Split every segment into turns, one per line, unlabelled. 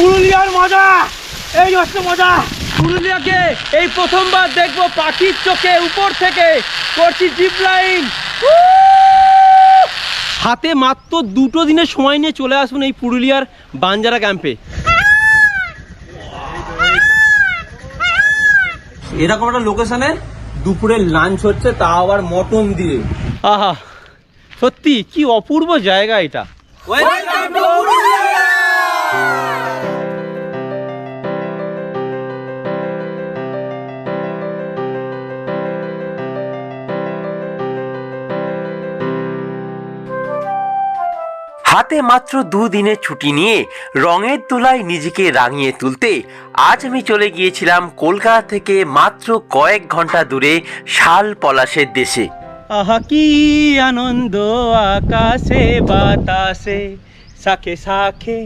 পুরুলিয়ার মজা। এই হচ্ছে মজা। পুরুলিয়াকে এই প্রথমবার দেখব পাখির চোখে উপর থেকে। করছি জিপ লাইন হাতে মাত্র দুটো দিনের সময় নিয়ে চলে আসুন এই পুরুলিয়ার বাঞ্জারা ক্যাম্পে। এরকম একটা লোকেশনে দুপুরে লাঞ্চ হচ্ছে তা আবার মটন দিয়ে। আহা সত্যি কি অপূর্ব জায়গা এটা।
হাতে মাত্র দুদিনের ছুটি নিয়ে রঙের দোলায় নিজেকে রাঙিয়ে তুলতে আজ আমি চলে গিয়েছিলাম কলকাতা থেকে মাত্র কয়েক ঘণ্টা দূরে শাল পলাশের দেশে।
আহা কি আনন্দ আকাশে বাতাসে শাখে শাখে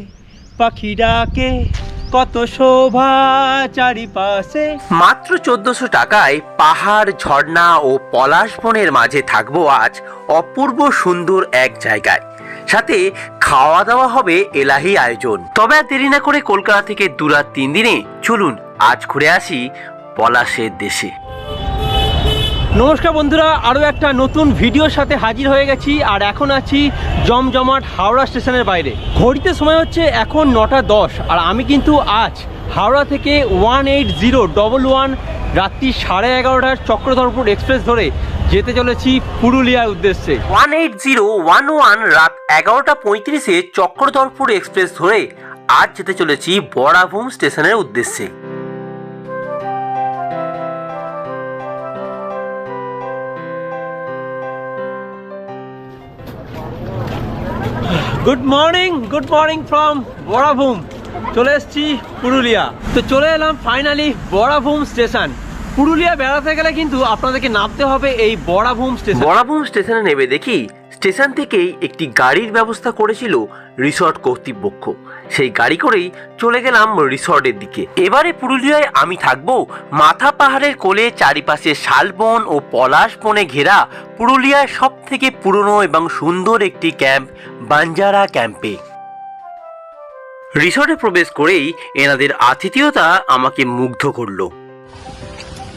পাখি ডাকে কত শোভা চারিপাশে।
মাত্র চোদ্দশো টাকায় পাহাড় ঝর্ণা ও পলাশ বনের মাঝে থাকব আজ অপূর্ব সুন্দর এক জায়গায়। সাথে খাওয়া দাওয়া হবে এলাহি আয়োজন। তবে আর দেরি না করে কলকাতা থেকে দু রাত তিন দিনে চলুন আজ ঘুরে আসি পলাশের দেশে।
নমস্কার বন্ধুরা, আরও একটা নতুন ভিডিওর সাথে হাজির হয়ে গেছি আর এখন আছি জমজমাট হাওড়া স্টেশনের বাইরে। ঘড়িতে সময় হচ্ছে এখন নটা দশ আর আমি কিন্তু আজ হাওড়া থেকে one eight zero double one রাত্রি সাড়ে এগারোটার চক্রধরপুর এক্সপ্রেস ধরে যেতে চলেছি পুরুলিয়ার উদ্দেশ্যে।
One eight zero one one রাত এগারোটা পঁয়ত্রিশে চক্রধরপুর এক্সপ্রেস ধরে আজ যেতে চলেছি বড়াভূম স্টেশনের উদ্দেশ্যে।
Good morning good morning from Barabhum. চলে এসেছি পুরুলিয়া। তো চলে এলাম ফাইনালি বড়াভূম স্টেশন। পুরুলিয়া বেড়াতে গেলে কিন্তু আপনাদেরকে নামতে হবে এই বড়াভূম স্টেশন।
বড়াভূম স্টেশনে নেমে দেখি স্টেশন থেকেই একটি গাড়ির ব্যবস্থা করেছিল রিসর্ট কর্তৃপক্ষ। সেই গাড়ি করেই চলে গেলাম রিসর্টের দিকে। এবারে পুরুলিয়ায় আমি থাকব মাথা পাহাড়ের কোলে, চারিপাশে শালবন ও পলাশ বনে ঘেরা পুরুলিয়ার সব থেকে পুরনো এবং সুন্দর একটি ক্যাম্প, বাঞ্জারা ক্যাম্পে। রিসর্টে প্রবেশ করেই এনাদের আতিথেয়তা আমাকে মুগ্ধ করল।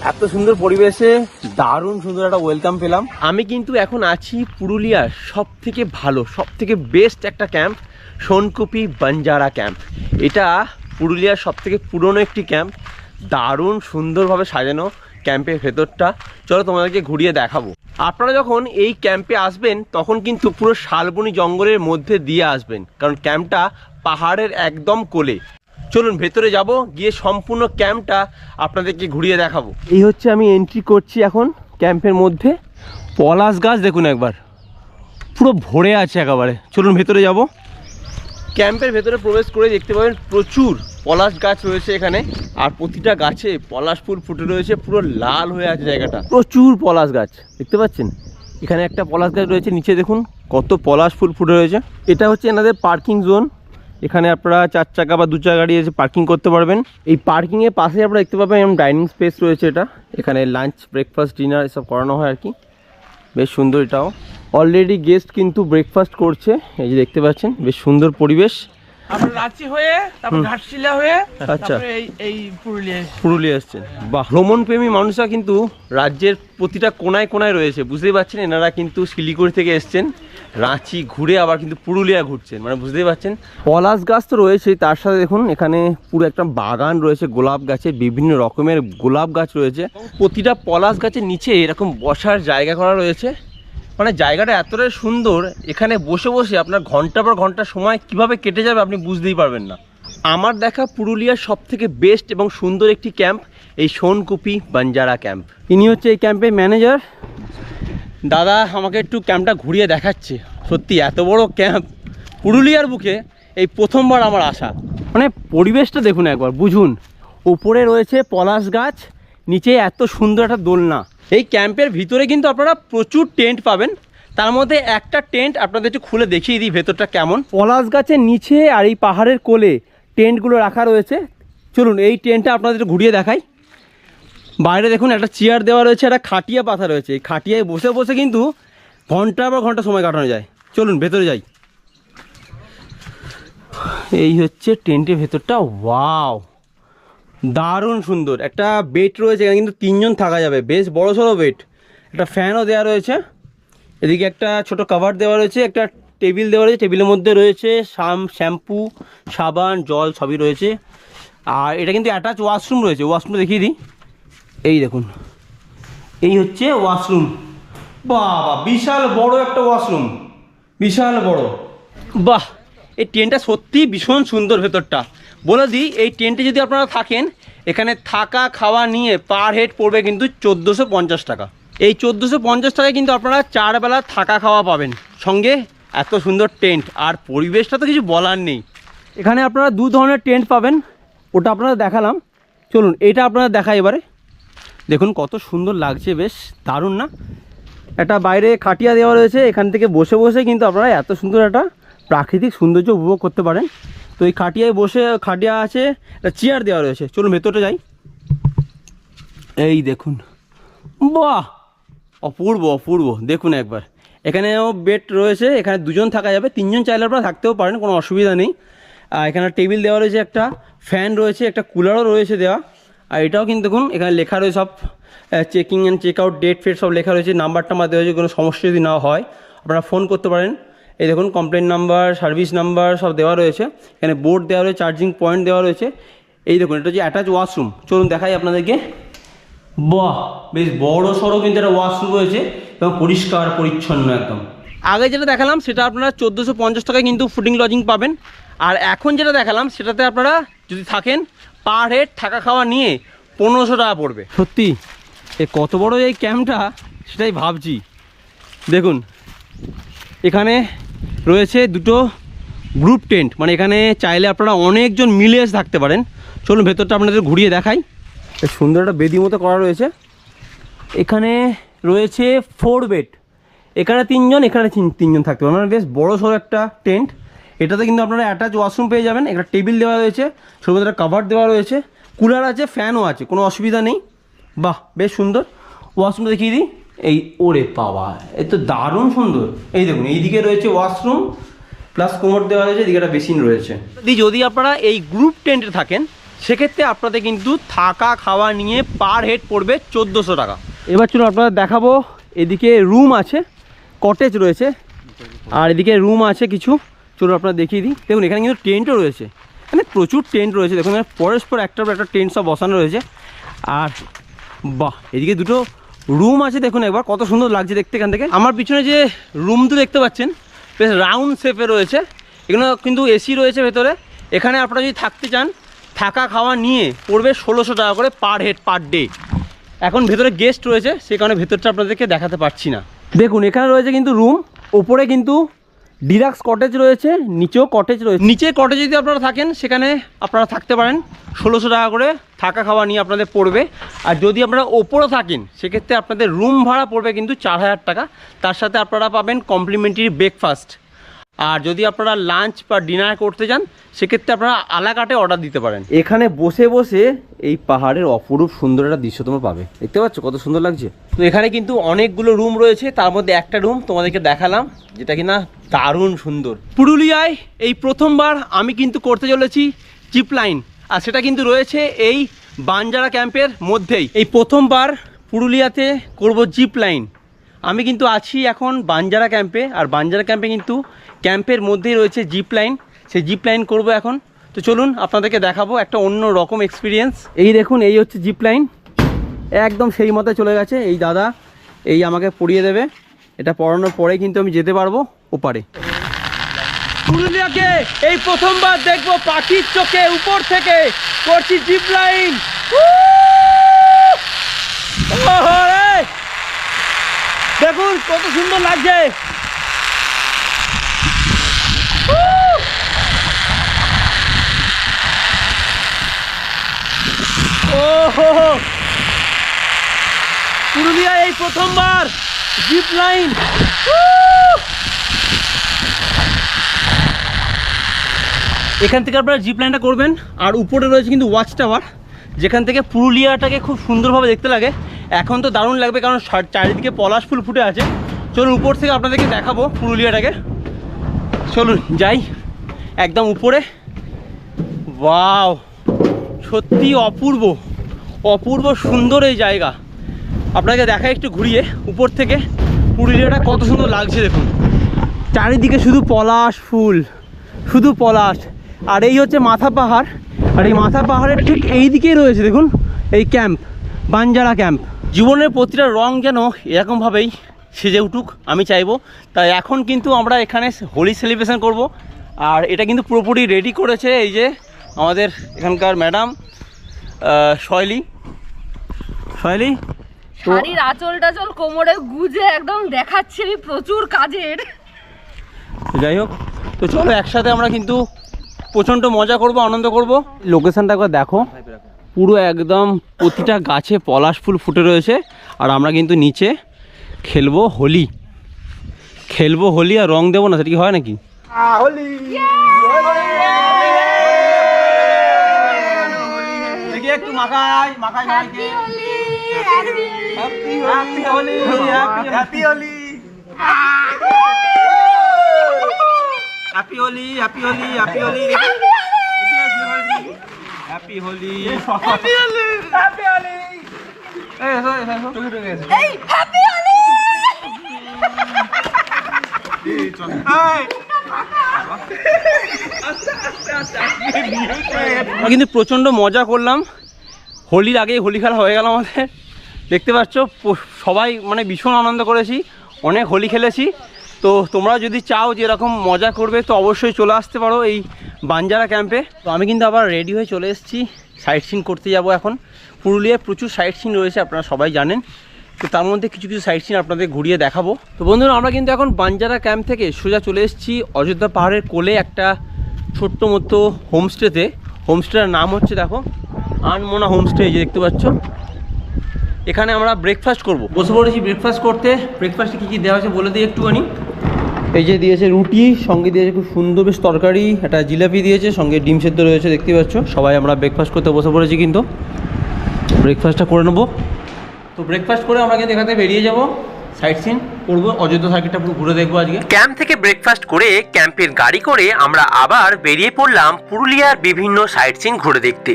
এত সুন্দর পরিবেশে, দারুণ সুন্দর একটা ওয়েলকাম পেলাম। আমি কিন্তু এখন আছি পুরুলিয়ার সব থেকে ভালো সব থেকে বেস্ট একটা ক্যাম্প সোনকুপি বাঞ্জারা ক্যাম্প এটা পুরুলিয়ার সব থেকে পুরনো একটি ক্যাম্প দারুণ সুন্দরভাবে সাজানো ক্যাম্পের ভেতরটা। চলো তোমাদেরকে ঘুরিয়ে দেখাবো। আপনারা যখন এই ক্যাম্পে আসবেন, তখন কিন্তু পুরো শালবনি জঙ্গলের মধ্যে দিয়ে আসবেন, কারণ ক্যাম্পটা পাহাড়ের একদম কোলে। চলুন ভেতরে যাব গিয়ে সম্পূর্ণ ক্যাম্পটা আপনাদেরকে ঘুরিয়ে দেখাবো। এই হচ্ছে আমি এন্ট্রি করছি এখন ক্যাম্পের মধ্যে। পলাশ গাছ দেখুন একবার। পুরো ভরে আছে একেবারে। চলুন ভেতরে যাব। ক্যাম্পের ভেতরে প্রবেশ করে দেখতে পাবেন প্রচুর পলাশ গাছ রয়েছে এখানে। আর প্রতিটা গাছে পলাশ ফুল ফুটে রয়েছে পুরো লাল হয়ে আছে জায়গাটা। প্রচুর পলাশ গাছ দেখতে পাচ্ছেন? এখানে একটা পলাশ গাছ রয়েছে নিচে দেখুন কত পলাশ ফুল ফুটে রয়েছে। এটা হচ্ছে এনাদের পার্কিং জোন। এখানে আপনারা চার চাকা বা দু চাকা গাড়ি এসে পার্কিং করতে পারবেন। এই পার্কিংয়ের পাশে আপনারা দেখতে পাবেন এরকম ডাইনিং স্পেস রয়েছে এটা। এখানে লাঞ্চ ব্রেকফাস্ট ডিনার এসব করানো হয় আর কি। বেশ সুন্দর এটাও। অলরেডি গেস্ট কিন্তু ব্রেকফাস্ট করছে। এই যে দেখতে পাচ্ছেন বেশ সুন্দর পরিবেশ।
রাঁচি হয়ে তারপর ঘাটশিলা হয়ে
আচ্ছা।
এই এই পুরুলিয়া
পুরুলিয়া এসছেন। বা ভ্রমণপ্রেমী মানুষরা কিন্তু রাজ্যের প্রতিটা কোনায় কোনায় রয়েছে। বুঝতেই পারছেন এনারা কিন্তু শিলিগুড়ি থেকে এসছেন। রাঁচি ঘুরে আবার কিন্তু পুরুলিয়া ঘুরছেন মানে বুঝতেই পারছেন? পলাশ গাছ তো রয়েছেই, তার সাথে দেখুন, এখানে পুরো একটা বাগান রয়েছে, গোলাপ গাছে, বিভিন্ন রকমের গোলাপ গাছ রয়েছে। প্রতিটা পলাশ গাছের নিচে এরকম বসার জায়গা করা রয়েছে। মানে জায়গাটা এতটাই সুন্দর, এখানে বসে বসে আপনার ঘণ্টা পর ঘণ্টা সময় কীভাবে কেটে যাবে আপনি বুঝতেই পারবেন না। আমার দেখা পুরুলিয়ার সব থেকে বেস্ট এবং সুন্দর একটি ক্যাম্প এই সোনকুপি বাঞ্জারা ক্যাম্প ইনি হচ্ছে এই ক্যাম্পের ম্যানেজার দাদা আমাকে একটু ক্যাম্পটা ঘুরিয়ে দেখাচ্ছে। সত্যি, এত বড় ক্যাম্প। পুরুলিয়ার বুকে এই প্রথমবার আমার আসা। মানে পরিবেশটা দেখুন একবার, বুঝুন। উপরে রয়েছে পলাশ গাছ, নিচে এত সুন্দর একটা দোলনা। এই ক্যাম্পের ভিতরে কিন্তু আপনারা প্রচুর টেন্ট পাবেন। তার মধ্যে একটা টেন্ট আপনাদের একটু খুলে দেখিয়ে দিই ভেতরটা কেমন। পলাশ গাছের নিচে আর এই পাহাড়ের কোলে টেন্টগুলো রাখা রয়েছে। চলুন, এই টেন্টটা আপনাদের ঘুরিয়ে দেখাই। বাইরে দেখুন একটা চেয়ার দেওয়া রয়েছে, একটা খাটিয়া পাতা রয়েছে। এই খাটিয়ায় বসে বসে কিন্তু ঘণ্টা পর ঘণ্টা সময় কাটানো যায়। চলুন, ভেতরে যাই। এই হচ্ছে টেন্টের ভেতরটা। ওয়াও! দারুণ সুন্দর। একটা বেড রয়েছে, এখানে কিন্তু তিনজন থাকা যাবে। বেশ বড় সড়ো বেড। একটা ফ্যানও দেওয়া রয়েছে। এদিকে একটা ছোট কভার দেওয়া রয়েছে, একটা টেবিল দেওয়া রয়েছে। টেবিলের মধ্যে রয়েছে শাম, শ্যাম্পু, সাবান, জল সবই রয়েছে। আর এটা কিন্তু অ্যাটাচ ওয়াশরুম রয়েছে। ওয়াশরুমটা দেখিয়ে দিই। এই দেখুন। এই হচ্ছে ওয়াশরুম। বাবা, বিশাল বড় একটা ওয়াশরুম। বিশাল বড়। বাহ, এই ট্রেনটা সত্যি ভীষণ সুন্দর ভেতরটা। বলে দিই, এই ট্রেনটি যদি আপনারা থাকেন, এখানে থাকা, খাওয়া নিয়ে পার হেড পড়বে কিন্তু চোদ্দোশো পঞ্চাশ টাকা। এই চোদ্দোশো পঞ্চাশ টাকায় কিন্তু আপনারা চার বেলা থাকা, খাওয়া পাবেন। সঙ্গে এত সুন্দর টেন্ট, আর পরিবেশটা তো কিছু বলার নেই। এখানে আপনারা দু ধরনের টেন্ট পাবেন, ওটা আপনারা দেখালাম। চলুন, এটা আপনারা দেখাই এবারে। দেখুন কত সুন্দর লাগছে, বেশ দারুণ না? একটা বাইরে খাটিয়া দেওয়া রয়েছে, এখান থেকে বসে বসে কিন্তু আপনারা এত সুন্দর একটা প্রাকৃতিক সৌন্দর্য উপভোগ করতে পারেন। তো এই খাটিয়ায় বসে, খাটিয়া আছে, একটা চেয়ার দেওয়া রয়েছে। চলুন ভেতরটা যাই। এই দেখুন, বাহ! অপূর্ব অপূর্ব। দেখুন একবার। এখানেও বেড রয়েছে, এখানে দুজন থাকা যাবে, তিনজন চাইলে আপনারা থাকতেও পারেন, কোনো অসুবিধা নেই। এখানে টেবিল দেওয়া রয়েছে একটা ফ্যান রয়েছে, একটা কুলারও রয়েছে দেওয়া। আর এটাও কিন্তু দেখুন, এখানে লেখা রয়েছে সব checking and check out date ফেট সব লেখা রয়েছে নাম্বার টাম্বার দেওয়া রয়েছে কোনো সমস্যা যদি না হয়, আপনারা ফোন করতে পারেন। এই দেখুন কমপ্লেন নাম্বার সার্ভিস নাম্বার সব দেওয়া রয়েছে, এখানে বোর্ড দেওয়া রয়েছে চার্জিং পয়েন্ট দেওয়া রয়েছে। এই দেখুন, এটা হচ্ছে অ্যাটাচ ওয়াশরুম চলুন দেখাই আপনাদেরকে। বাহ, বেশ বড় সড়ো কিন্তু একটা ওয়াশরুম রয়েছে, এবং পরিষ্কার, পরিচ্ছন্ন একদম। আগে যেটা দেখালাম, সেটা আপনারা চোদ্দোশো পঞ্চাশ টাকায় কিন্তু ফুডিং লজিং পাবেন। আর এখন যেটা দেখালাম, সেটাতে আপনারা যদি থাকেন পার হেড থাকা খাওয়া নিয়ে পনেরোশো টাকা পড়বে। সত্যি? এ কত বড় এই ক্যাম্পটা? সেটাই ভাবছি। দেখুন এখানে রয়েছে দুটো গ্রুপ টেন্ট। মানে এখানে চাইলে আপনারা অনেকজন মিলে এসে থাকতে পারেন। চলুন ভেতরটা আপনাদের ঘুরিয়ে দেখাই। সুন্দর একটা বেদি মতো করা রয়েছে। এখানে রয়েছে ফোর বেড এখানে তিনজন এখানে তিন- তিনজন থাকতে পারবেন। মানে বেশ বড় সড়ো একটা টেন্ট। এটাতে কিন্তু আপনারা অ্যাটাচ ওয়াশরুম পেয়ে যাবেন, একটা টেবিল দেওয়া রয়েছে একটা কাভার দেওয়া রয়েছে কুলার আছে ফ্যানও আছে, কোনো অসুবিধা নেই। বাহ, বেশ সুন্দর। ওয়াশরুমটা দেখিয়ে দিই, এই ওরে বাবা, এ তো দারুণ সুন্দর। এই দেখুন, এইদিকে রয়েছে ওয়াশরুম প্লাস কোমর দেওয়া রয়েছে, এদিকে একটা বেসিন রয়েছে। যদি আপনারা এই গ্রুপ টেন্টে থাকেন, সেক্ষেত্রে আপনাদের কিন্তু থাকা খাওয়া নিয়ে পার হেড পড়বে চোদ্দোশো টাকা। এবার চলুন আপনারা দেখাবো, এদিকে রুম আছে কটেজ রয়েছে, আর এদিকে রুম আছে কিছু চলুন আপনারা দেখিয়ে দিই। দেখুন, এখানে কিন্তু টেন্টও রয়েছে। এখানে প্রচুর টেন্ট রয়েছে। দেখুন পরস্পর একটার পর একটা টেন্ট সব বসানো রয়েছে। আর বাহ, এদিকে দুটো রুম আছে দেখুন একবার। কত সুন্দর লাগছে দেখতে এখান থেকে। আমার পিছনে যে রুম তো দেখতে পাচ্ছেন, বেশ রাউন্ড শেপে রয়েছে। এখানে কিন্তু এসি রয়েছে ভেতরে। এখানে আপনারা যদি থাকতে চান, থাকা খাওয়া নিয়ে পড়বে ষোলোশো টাকা করে পার হেড পার ডে এখন ভেতরে গেস্ট রয়েছে সে কারণে ভেতরটা আপনাদেরকে দেখাতে পারছি না। দেখুন, এখানে রয়েছে কিন্তু রুম ওপরে কিন্তু ডিলাক্স কটেজ রয়েছে, নিচেও কটেজ রয়েছে। নিচে কটেজ যদি আপনারা থাকেন, সেখানে আপনারা থাকতে পারেন। ষোলোশো টাকা করে থাকা খাওয়া নিয়ে আপনাদের পড়বে। আর যদি আপনারা ওপরে থাকেন, সেক্ষেত্রে আপনাদের রুম ভাড়া পড়বে কিন্তু চার হাজার টাকা। তার সাথে আপনারা পাবেন কমপ্লিমেন্টারি ব্রেকফাস্ট আর যদি আপনারা লাঞ্চ বা ডিনার করতে যান সেক্ষেত্রে আপনারা আলাকাটে অর্ডার দিতে পারেন। এখানে বসে বসে এই পাহাড়ের অপরূপ সুন্দর একটা দৃশ্য তোমরা পাবে। দেখতে পাচ্ছ কত সুন্দর লাগছে? তো এখানে কিন্তু অনেকগুলো রুম রয়েছে তার মধ্যে একটা রুম তোমাদেরকে দেখালাম যেটা কিনা দারুণ সুন্দর। পুরুলিয়ায় এই প্রথমবার আমি কিন্তু করতে চলেছি জিপ লাইন আর সেটা কিন্তু রয়েছে এই বানজারা ক্যাম্পের মধ্যেই। এই প্রথমবার পুরুলিয়াতে করব জিপ লাইন আমি কিন্তু আছি এখন বাঞ্জারা ক্যাম্পে, আর বাঞ্জারা ক্যাম্পে কিন্তু ক্যাম্পের মধ্যেই রয়েছে জিপ লাইন। সেই জিপ লাইন করব এখন। তো চলুন, আপনাদেরকে দেখাবো একটা অন্য রকম এক্সপিরিয়েন্স এই দেখুন, এই হচ্ছে জিপ লাইন। একদম সেই মতো চলে গেছে। এই দাদা, এই আমাকে পড়িয়ে দেবে। এটা পড়ানোর পরে কিন্তু আমি যেতে পারব ওপারে। পুরুলিয়াকে এই প্রথমবার দেখব পাখির চোখে উপর থেকে। করছি জিপ লাইন। দেখুন, কত সুন্দর লাগছে। পুরুলিয়া এই প্রথমবার জিপ লাইন। এখান থেকে আপনারা জিপ লাইনটা করবেন, আর উপরে রয়েছে কিন্তু ওয়াচ টাওয়ার, যেখান থেকে পুরুলিয়াটাকে খুব সুন্দরভাবে দেখতে লাগে। এখন তো দারুণ লাগবে কারণ চারিদিকে পলাশ ফুল ফুটে আছে। চলুন উপর থেকে আপনাদেরকে দেখাবো পুরুলিয়াটাকে। চলুন, যাই। একদম উপরে। ওয়াও সত্যি অপূর্ব। অপূর্ব সুন্দর এই জায়গা। আপনাকে দেখা একটু ঘুরিয়ে উপর থেকে। পুরুলিয়াটা কত সুন্দর লাগছে, দেখুন। চারিদিকে শুধু পলাশ ফুল, শুধু পলাশ। আর এই হচ্ছে মাথা পাহাড়। আর এই মাথা পাহাড়ের ঠিক এই দিকেই রয়েছে, দেখুন। এই ক্যাম্প, বাঞ্জারা ক্যাম্প। জীবনের প্রতিটা রং যেন এরকমভাবেই সেজে উঠুক আমি চাইব। তাই এখন কিন্তু আমরা এখানে হোলি সেলিব্রেশন করব। আর এটা কিন্তু পুরোপুরি রেডি করেছে এই যে আমাদের এখানকার ম্যাডাম শৈলী। শৈলী
শাড়ির আঁচল টাচল কোমরে গুজে একদম দেখাচ্ছে প্রচুর কাজের।
যাই হোক তো চলো একসাথে আমরা কিন্তু প্রচণ্ড মজা করব আনন্দ করব। লোকেশনটা একবার দেখো। পুরো একদম প্রতিটা গাছে পলাশ ফুল ফুটে রয়েছে। আর আমরা কিন্তু নিচে খেলব হোলি। খেলব হোলি আর রং দেবো না সেটা কি হয় নাকি? একটু মাখাই। মাখাই happy Holi happy Holi happy Holi happy Holi happy Holi happy Holi happy Holi happy Holi এই এসো এসো এসো টুকি টুকি এসো
এই হ্যাপি হোলি
আমরা কিন্তু প্রচণ্ড মজা করলাম। হোলির আগেই হোলি খেলা হয়ে গেল আমাদের। দেখতে পাচ্ছ সবাই মানে ভীষণ আনন্দ করেছি অনেক হোলি খেলেছি। তো তোমরা যদি চাও যে এরকম মজা করবে তো অবশ্যই চলে আসতে পারো। এই বাঞ্জারা ক্যাম্পে। তো আমি কিন্তু আবার রেডি হয়ে চলে এসেছি। সাইট সিন করতে যাব এখন। পুরুলিয়ায় প্রচুর সাইট সিন রয়েছে, আপনারা সবাই জানেন। তো তার মধ্যে কিছু কিছু সাইট সিন আপনাদের ঘুরিয়ে দেখাবো। তো বন্ধুরা, আমরা কিন্তু এখন বাঞ্জারা ক্যাম্প থেকে সোজা চলে এসেছি। অযোধ্যা পাহাড়ের কোলে একটা ছোট্ট মতো হোমস্টেতে। হোমস্টেটার নাম হচ্ছে, দেখো, আনমোনা হোমস্টে, এই যে দেখতে পাচ্ছ। এখানে আমরা ব্রেকফাস্ট করব। বসে পড়েছি ব্রেকফাস্ট করতে। ব্রেকফাস্টে কী কী দেওয়া হয়েছে বলে দিই একটুখানি। এই যে দিয়েছে রুটি, সঙ্গে দিয়েছে খুব সুন্দর বেশ তরকারি, একটা জিলাপি দিয়েছে, সঙ্গে ডিম সেদ্ধ রয়েছে, দেখতে পাচ্ছ। সবাই আমরা ব্রেকফাস্ট করতে বসে পড়েছি কিন্তু। ব্রেকফাস্টটা করে নেব। তো ব্রেকফাস্ট করে আমরা কিন্তু এখান বেরিয়ে যাব। সাইট সিন করব। অযোধ্যা সার্কিটটা পুরো ঘুরে দেখব আজকে।
ক্যাম্প থেকে ব্রেকফাস্ট করে ক্যাম্পের গাড়ি করে আমরা আবার বেরিয়ে পড়লাম পুরুলিয়ার বিভিন্ন সাইট সিন ঘুরে দেখতে।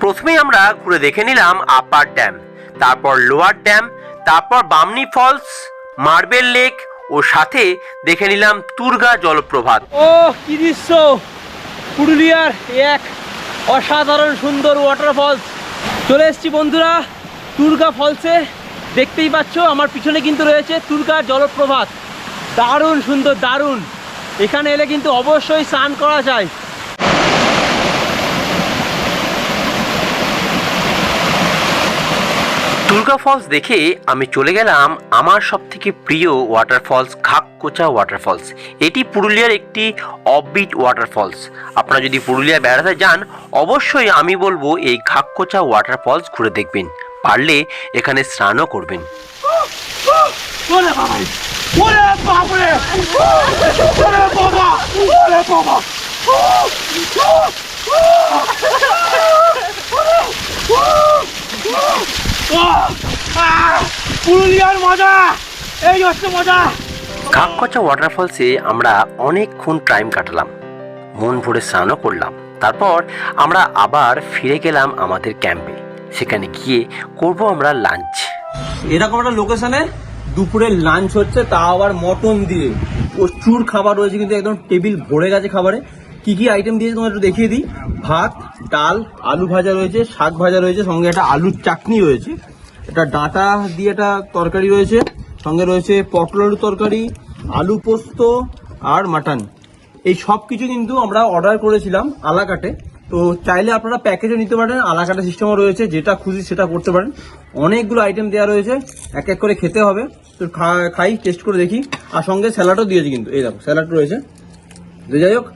প্রথমে আমরা ঘুরে দেখে নিলাম আপার ড্যাম তারপর লোয়ার ড্যাম তারপর বামনি ফলস মার্বেল লেক ও সাথে দেখে নিলাম তুর্গা জলপ্রপাত।
ও কি দৃশ্য! পুরুলিয়ার এক অসাধারণ সুন্দর ওয়াটারফলস চলে এসছি বন্ধুরা, তুর্গা ফলসে। দেখতেই পাচ্ছ, আমার পিছনে কিন্তু রয়েছে তুর্গা জলপ্রপাত। দারুণ সুন্দর, দারুণ। এখানে এলে কিন্তু অবশ্যই স্নান করা যায়।
দুর্গা ফলস দেখে আমি চলে গেলাম আমার সব থেকে প্রিয় ওয়াটারফলস ঘাককোচা ওয়াটারফলস এটি পুরুলিয়ার একটি অফবিট ওয়াটারফলস আপনারা যদি পুরুলিয়া বেড়াতে যান অবশ্যই আমি বলব এই ঘাককোচা ওয়াটারফলস ঘুরে দেখবেন। পারলে এখানে স্নানও করবেন।
পুরুলিয়ার মজা। এই হচ্ছে মজা।
ঘাককোচা ওয়াটারফলসে আমরা অনেকক্ষণ টাইম কাটালাম। মন ভরে স্নানও করলাম। তারপর আমরা আবার ফিরে গেলাম আমাদের ক্যাম্পে সেখানে গিয়ে করব আমরা লাঞ্চ
এরকম একটা লোকেশনে দুপুরে লাঞ্চ হচ্ছে তা আবার মটন দিয়ে। প্রচুর খাবার রয়েছে কিন্তু একদম টেবিল ভরে গেছে খাবারে। কি কি আইটেম দিয়েছে তোমার একটু দেখিয়ে দিই। ভাত, ডাল, আলু ভাজা রয়েছে, শাক ভাজা রয়েছে, সঙ্গে একটা আলুর চাটনি রয়েছে। একটা ডাঁটা দিয়ে একটা তরকারি রয়েছে, সঙ্গে রয়েছে পটল আলু তরকারি, আলু পোস্ত আর মাটন। এই সব কিছু কিন্তু আমরা অর্ডার করেছিলাম আলাকাটে। তো চাইলে আপনারা প্যাকেজও নিতে পারেন, আলাকাটা সিস্টেমও রয়েছে, যেটা খুশি সেটা করতে পারেন। অনেকগুলো আইটেম দেওয়া রয়েছে, এক এক করে খেতে হবে। তো খাই টেস্ট করে দেখি। আর সঙ্গে স্যালাডও দিয়েছে কিন্তু, এই দেখো স্যালাড রয়েছে। যাই হোক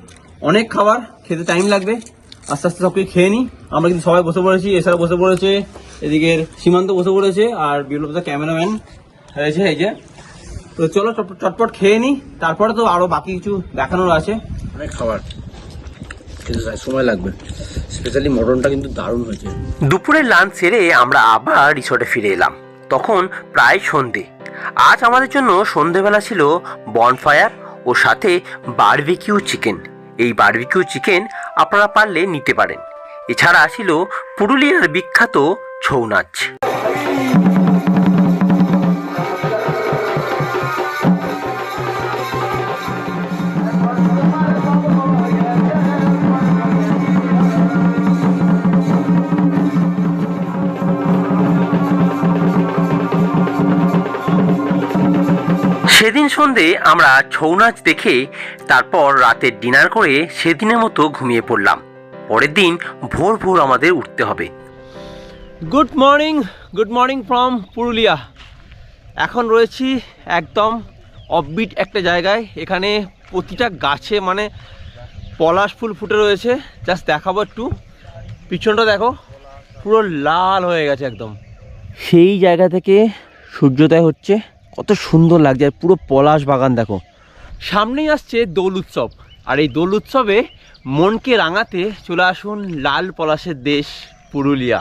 অনেক খাবার খেতে টাইম লাগবে। আস্তে আস্তে সব কিছু খেয়ে নিই। আমরা কিন্তু সবাই বসে পড়েছি এছাড়া বসে পড়েছে এদিকে সীমান্ত বসে পড়েছে আর বিপ্লবদা ক্যামেরাম্যান হয়েছে এই যে। তো চলো চট- চটপট খেয়ে নিই। তারপরে তো আরও বাকি কিছু দেখানোর আছে। অনেক খাবার। খেতে সময় লাগবে। স্পেশালি মটনটা কিন্তু দারুণ হয়েছে।
দুপুরের লাঞ্চ সেরে আমরা আবার রিসর্টে ফিরে এলাম। তখন প্রায় সন্ধে। আজ আমাদের জন্য সন্ধেবেলা ছিল বনফায়ার ও সাথে বারবিকিউ চিকেন এই বার্বিকিউ চিকেন আপনারা পারলে নিতে পারেন। এছাড়া ছিল পুরুলিয়ার বিখ্যাত ছৌ নাচ। সেদিন সন্ধে আমরা ছৌ নাচ দেখে তারপর রাতের ডিনার করে সেদিনের মতো ঘুমিয়ে পড়লাম। পরের দিন ভোর ভোর আমাদের উঠতে হবে।
Good morning good morning from Purulia. এখন রয়েছি একদম অফবিট একটা জায়গায়। এখানে প্রতিটা গাছে মানে পলাশ ফুল ফুটে রয়েছে। জাস্ট দেখাবো একটু। পিছনটা দেখো, পুরো লাল হয়ে গেছে একদম। সেই জায়গা থেকে সূর্যোদয় হচ্ছে। কত সুন্দর লাগছে, আর পুরো পলাশ বাগান দেখো। সামনেই আসছে দোল উৎসব, আর এই দোল উৎসবে মনকে রাঙাতে চলে আসুন লাল পলাশের দেশ, পুরুলিয়া।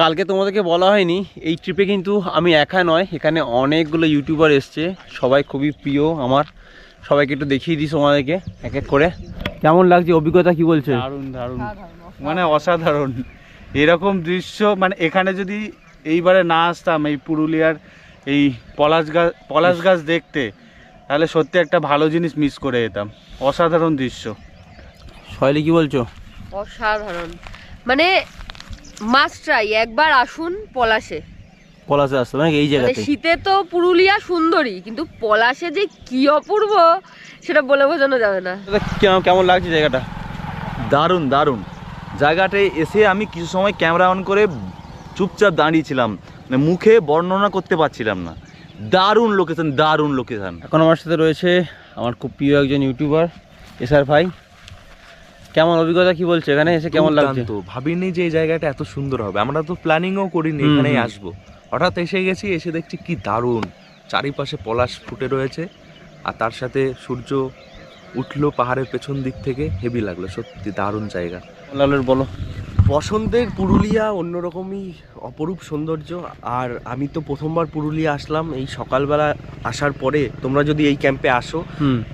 কালকে তোমাদেরকে বলা হয়নি, এই ট্রিপে কিন্তু আমি একা নয়, এখানে অনেকগুলো ইউটিউবার এসছে, সবাই খুবই প্রিয় আমার। সবাইকে একটু দেখিয়ে দিই তোমাদেরকে, এক এক করে। কেমন লাগছে, অভিজ্ঞতা কি বলছে?
দারুণ দারুণ। মানে অসাধারণ। এরকম দৃশ্য মানে এখানে যদি এইবারে না আসতাম, এই পুরুলিয়ার এই পলাশ গাছ পলাশ গাছ দেখতে তাহলে সত্যি একটা ভালো জিনিস মিস করে যেতাম। অসাধারণ দৃশ্য।
শৈলী কি বলছো?
অসাধারণ। মানে মাস্ট ট্রাই একবার আসুন পলাশে।
পলাশে আসতে মানে এই জায়গাতে
শীতে তো পুরুলিয়া সুন্দরী কিন্তু পলাশে যে কি অপূর্ব সেটা বলে বোঝানো যাবে না।
কেমন- কেমন লাগছে জায়গাটা?
দারুণ দারুণ। জায়গাটায় এসে আমি কিছু সময় ক্যামেরা অন করে চুপচাপ দাঁড়িয়েছিলাম মুখে বর্ণনা করতে পারছিলাম না। দারুণ লোকেশন দারুণ লোকেশন
এখন আমার সাথে রয়েছে আমার খুব প্রিয় একজন ইউটিউবার এসআর ভাই। কেমন অভিজ্ঞতা কি বলছে? এখানে এসে কেমন লাগছে?
তো ভাবিনি যে এই জায়গাটা এত সুন্দর হবে। আমরা তো প্ল্যানিংও করিনি এখানেই আসব। হঠাৎ এসে গেছি এসে দেখছি কি দারুণ। চারিপাশে পলাশ ফুটে রয়েছে আর তার সাথে সূর্য উঠল পাহাড়ের পেছন দিক থেকে। হেভি লাগল সত্যি দারুণ জায়গা।
বলো।
বসন্তের পুরুলিয়া অন্যরকমই অপরূপ সৌন্দর্য। আর আমি তো প্রথমবার পুরুলিয়া আসলাম এই সকালবেলা আসার পরে। তোমরা যদি এই ক্যাম্পে আসো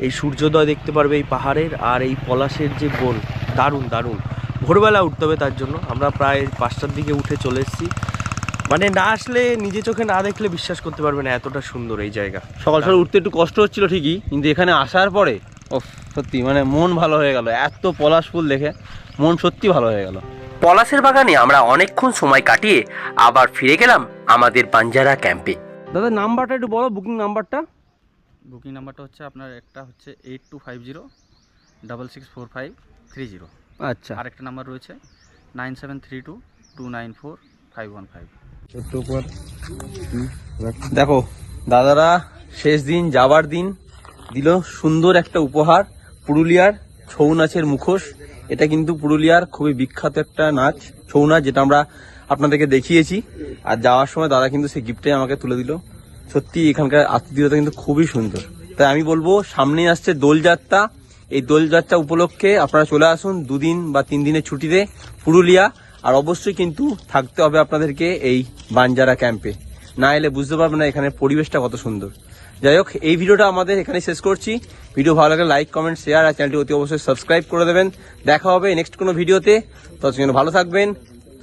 এই সূর্যোদয় দেখতে পারবে এই পাহাড়ের আর এই পলাশের যে বন দারুণ দারুণ। ভোরবেলা উঠতে হবে তার জন্য। আমরা প্রায় পাঁচটার দিকে উঠে চলে এসেছি। মানে না আসলে নিজে চোখে না দেখলে বিশ্বাস করতে পারবে না এতটা সুন্দর এই জায়গা।
সকাল সকাল উঠতে একটু কষ্ট হচ্ছিল ঠিকই কিন্তু এখানে আসার পরে ও সত্যি মানে মন ভালো হয়ে গেল। এত পলাশ ফুল দেখে মন সত্যি ভালো হয়ে গেল।
পলাশের বাগানে আমরা অনেকক্ষণ সময় কাটিয়ে আবার ফিরে গেলাম আমাদের বাঞ্জারা ক্যাম্পে।
দাদা নাম্বারটা একটু বলো বুকিং নাম্বারটা।
বুকিং নাম্বারটা হচ্ছে আপনার একটা হচ্ছে eight two five zero double six four five three zero
আচ্ছা।
আরেকটা নাম্বার রয়েছে nine seven three two two nine four five one five
দেখো দাদারা শেষ দিন যাবার দিন দিল সুন্দর একটা উপহার পুরুলিয়ার ছৌ নাচের মুখোশ। এটা কিন্তু পুরুলিয়ার খুবই বিখ্যাত একটা নাচ, ছৌ নাচ, যেটা আমরা আপনাদেরকে দেখিয়েছি। আর যাওয়ার সময় দাদা কিন্তু সেই গিফটটাই আমাকে তুলে দিল। সত্যি এখানকার আত্মীয়তা কিন্তু খুবই সুন্দর। তাই আমি বলব সামনে আসছে দোলযাত্রা। এই দোলযাত্রা উপলক্ষে আপনারা চলে আসুন দুদিন বা তিন দিনের ছুটিতে পুরুলিয়া। আর অবশ্যই কিন্তু থাকতে হবে আপনাদেরকে এই বাঞ্জারা ক্যাম্পে না এলে বুঝতে পারবেন না এখানে পরিবেশটা কত সুন্দর। যাই হোক এই ভিডিওটা আমাদের এখানে শেষ করছি। ভিডিও ভালো লাগলে লাইক, কমেন্ট শেয়ার আর চ্যানেলটি অতি অবশ্যই সাবস্ক্রাইব করে দেবেন। দেখা হবে নেক্সট কোনো ভিডিওতে। ততক্ষণ ভালো থাকবেন,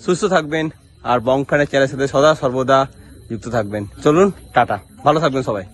সুস্থ থাকবেন, আর বংখানের চ্যানেলের সাথে সদা সর্বদা যুক্ত থাকবেন। চলুন, টাটা। ভালো থাকবেন সবাই।